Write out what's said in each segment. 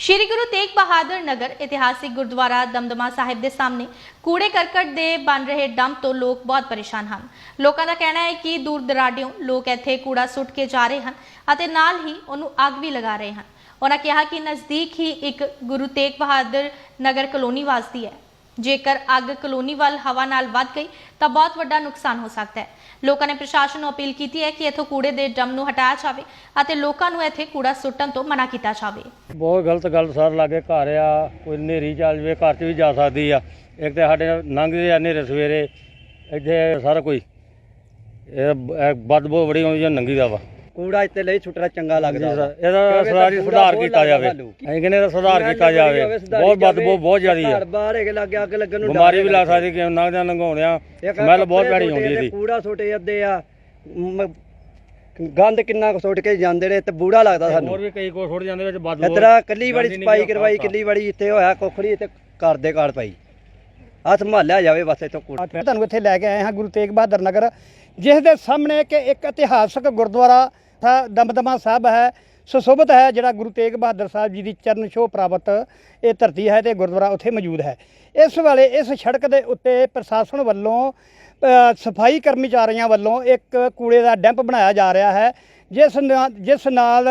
ਸ਼੍ਰੀ ਗੁਰੂ ਤੇਗ ਬਹਾਦਰ ਨਗਰ ਇਤਿਹਾਸਿਕ ਗੁਰਦੁਆਰਾ ਦਮਦਮਾ ਸਾਹਿਬ ਦੇ ਸਾਹਮਣੇ ਕੂੜੇ ਕਰਕਟ ਦੇ ਬਣ ਰਹੇ ਡੰਪ ਤੋਂ ਲੋਕ ਬਹੁਤ ਪਰੇਸ਼ਾਨ ਹਨ। ਲੋਕਾਂ ਦਾ ਕਹਿਣਾ ਹੈ ਕਿ ਦੂਰ ਦਰਾਡਿਓਂ ਲੋਕ ਇੱਥੇ ਕੂੜਾ ਸੁੱਟ ਕੇ ਜਾ ਰਹੇ ਹਨ ਅਤੇ ਨਾਲ ਹੀ ਉਹਨੂੰ ਅੱਗ ਵੀ ਲਗਾ ਰਹੇ ਹਨ। ਉਹਨਾਂ ਕਿਹਾ ਕਿ ਨਜ਼ਦੀਕ ਹੀ ਇੱਕ ਗੁਰੂ ਤੇਗ ਬਹਾਦਰ ਨਗਰ ਕਲੋਨੀ ਵਸਦੀ ਹੈ। ਜੇਕਰ ਅੱਗ ਕਲੋਨੀ ਵੱਲ ਹਵਾ ਨਾਲ ਵੱਧ ਗਈ, ਤਾਂ ਬਹੁਤ ਵੱਡਾ ਨੁਕਸਾਨ ਹੋ ਸਕਦਾ ਹੈ। ਲੋਕਾਂ ਨੇ ਪ੍ਰਸ਼ਾਸਨ ਨੂੰ ਅਪੀਲ ਕੀਤੀ ਹੈ ਕਿ ਇੱਥੋਂ ਕੂੜੇ ਦੇ ਡੰਮ ਨੂੰ ਹਟਾਇਆ ਜਾਵੇ ਅਤੇ ਲੋਕਾਂ ਨੂੰ ਇੱਥੇ ਕੂੜਾ ਸੁੱਟਣ ਤੋਂ ਮਨਾ ਕੀਤਾ ਜਾਵੇ। ਬਹੁਤ ਗਲਤ ਗੱਲ ਸਰ, ਲਾਗੇ ਘਰ ਆ, ਕੋਈ ਨੇਰੀ ਚੱਲ ਜਵੇ, ਘਰ 'ਚ ਵੀ ਜਾ ਸਕਦੀ ਆ। ਇੱਕ ਤੇ ਸਾਡੇ ਲੰਘਦੇ ਆ ਨੇਰੇ ਸਵੇਰੇ, ਇੱਥੇ ਸਾਰਾ ਕੋਈ, ਇਹ ਬ- ਇਹ ਬਦਬੂ ਬੜੀ ਆਉਂਦੀ ਆ ਨੰਗੀ ਦਾ ਵਾ। ਕੂੜਾ ਇੱਥੇ ਲਈ ਸੁੱਟਣਾ ਚੰਗਾ ਲੱਗਦਾ ਵਾ। ਇਹਦਾ ਕਿਉਂਕਿ ਸੁਧਾਰ ਕੂੜਾ ਸੁਧਾਰ ਬਹੁਤ ਕੀਤਾ ਜਾਵੇ ਲੱਗਦਾ ਸਾਨੂੰ। ਅਸੀਂ ਕਹਿੰਦੇ ਇਹਦਾ ਸੁਧਾਰ ਕੀਤਾ ਜਾਵੇ ਬਹੁਤ। ਬਦਬੂ ਬਹੁਤ ਜ਼ਿਆਦੀ ਆ ਘਰ ਬਾਹਰ ਹੈਗੇ ਲੱਗੇ ਅੱਗ ਲੱਗਣ ਨੂੰ ਬਿਮਾਰੀ ਵੀ ਲੱਗਦਾ। ਸਕਦੀ ਕਿ ਲੰਘਦਿਆਂ ਲੰਘਾਉਣਿਆਂ ਇੱਕ ਸਮੈਲ ਬਹੁਤ ਭੈੜੀ ਆਉਂਦੀ ਇਹਦੀ ਕੂੜਾ ਸੁੱਟੇ ਜਾਂਦੇ ਆ ਮ- ਗੰਦ ਕਿੰਨਾ ਕੁ ਸੁੱਟ ਕੇ ਜਾਂਦੇ ਨੇ ਤੇ ਬੂੜਾ ਲੱਗਦਾ ਹੋਰ ਸਾਨੂੰ ਵੀ ਕਈ ਕੋ ਛੋੜ ਜਾਂਦੇ ਵਿੱਚ ਬਦਬੂ ਇਤਰਾ ਕੱਲੀ ਸਫ਼ਾਈ ਗੀ ਕਰਵਾਈ। ਕੱਲੀ ਵਾਰੀ ਇੱਥੇ ਹੋਇਆ ਕੋਖੜੀ ਤੇ ਘਰ ਦੇ ਪਈ ਆ ਸੰਭਾਲਿਆ ਜਾਵੇ ਬਸ ਇੱਥੋਂ ਕੂੜਾ ਤੁਹਾਨੂੰ ਇੱਥੇ ਲੈ ਕੇ ਆਏ ਹਾਂ ਗੁਰੂ ਤੇਗ ਬਹਾਦਰ ਨਗਰ ਜਿਸ ਦੇ ਸਾਹਮਣੇ ਕਿ ਇੱਕ ਇਤਿਹਾਸਕ ਗੁਰਦੁਆਰਾ ਥਾ- ਦਮਦਮਾ ਸਾਹਿਬ ਹੈ, ਸੁਸ਼ੋਭਿਤ ਹੈ, ਜਿਹੜਾ ਗੁਰੂ ਤੇਗ ਬਹਾਦਰ ਸਾਹਿਬ ਜੀ ਦੀ ਚਰਨ ਛੋਹ ਪ੍ਰਾਪਤ, ਇਹ ਧਰਤੀ ਹੈ ਤੇ ਗੁਰਦੁਆਰਾ ਉੱਥੇ ਮੌਜੂਦ ਹੈ। ਇਸ ਵੇਲੇ ਇਸ ਸੜਕ ਦੇ ਉੱਤੇ ਪ੍ਰਸ਼ਾਸਨ ਵੱਲੋਂ ਸਫ਼ਾਈ ਕਰਮਚਾਰੀਆਂ ਵੱਲੋਂ ਇੱਕ ਕੂੜੇ ਦਾ ਡੈਂਪ ਬਣਾਇਆ ਜਾ ਰਿਹਾ ਹੈ, ਜਿਸ ਨਾਲ ਜਿਸ ਨਾਲ,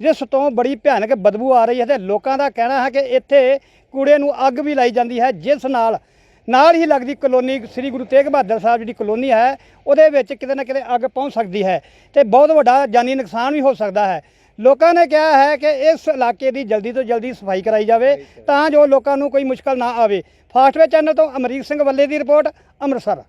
ਜਿਸ ਤੋਂ ਬੜੀ ਭਿਆਨਕ ਬਦਬੂ ਆ ਰਹੀ ਹੈ ਤੇ ਲੋਕਾਂ ਦਾ ਕਹਿਣਾ ਹੈ ਕਿ ਇੱਥੇ ਕੂੜੇ ਨੂੰ ਅੱਗ ਵੀ ਲਾਈ ਜਾਂਦੀ ਹੈ, ਜਿਸ ਨਾਲ ਨਾਲ ਹੀ ਲੱਗਦੀ ਕਲੋਨੀ ਸ੍ਰੀ ਗੁਰੂ ਤੇਗ ਬਹਾਦਰ ਸਾਹਿਬ ਜਿਹੜੀ ਕਲੋਨੀ ਹੈ, ਉਹਦੇ ਵਿੱਚ ਕਿਤੇ ਨਾ ਕਿਤੇ ਅੱਗ ਪਹੁੰਚ ਸਕਦੀ ਹੈ ਤੇ ਬਹੁਤ ਵੱਡਾ ਜਾਨੀ ਨੁਕਸਾਨ ਵੀ ਹੋ ਸਕਦਾ ਹੈ। ਲੋਕਾਂ ਨੇ ਕਿਹਾ ਹੈ ਕਿ ਇਸ ਇਲਾਕੇ ਦੀ ਜਲਦੀ ਤੋਂ ਜਲਦੀ ਸਫ਼ਾਈ ਕਰਾਈ ਜਾਵੇ ਤਾਂ ਜੋ ਲੋਕਾਂ ਨੂੰ ਕੋਈ ਮੁਸ਼ਕਲ ਨਾ ਆਵੇ। ਫਾਸਟਵੇ ਚੈਨਲ ਤੋਂ ਅਮਰੀਕ ਸਿੰਘ ਵੱਲੇ ਦੀ ਰਿਪੋਰਟ, ਅੰਮ੍ਰਿਤਸਰ।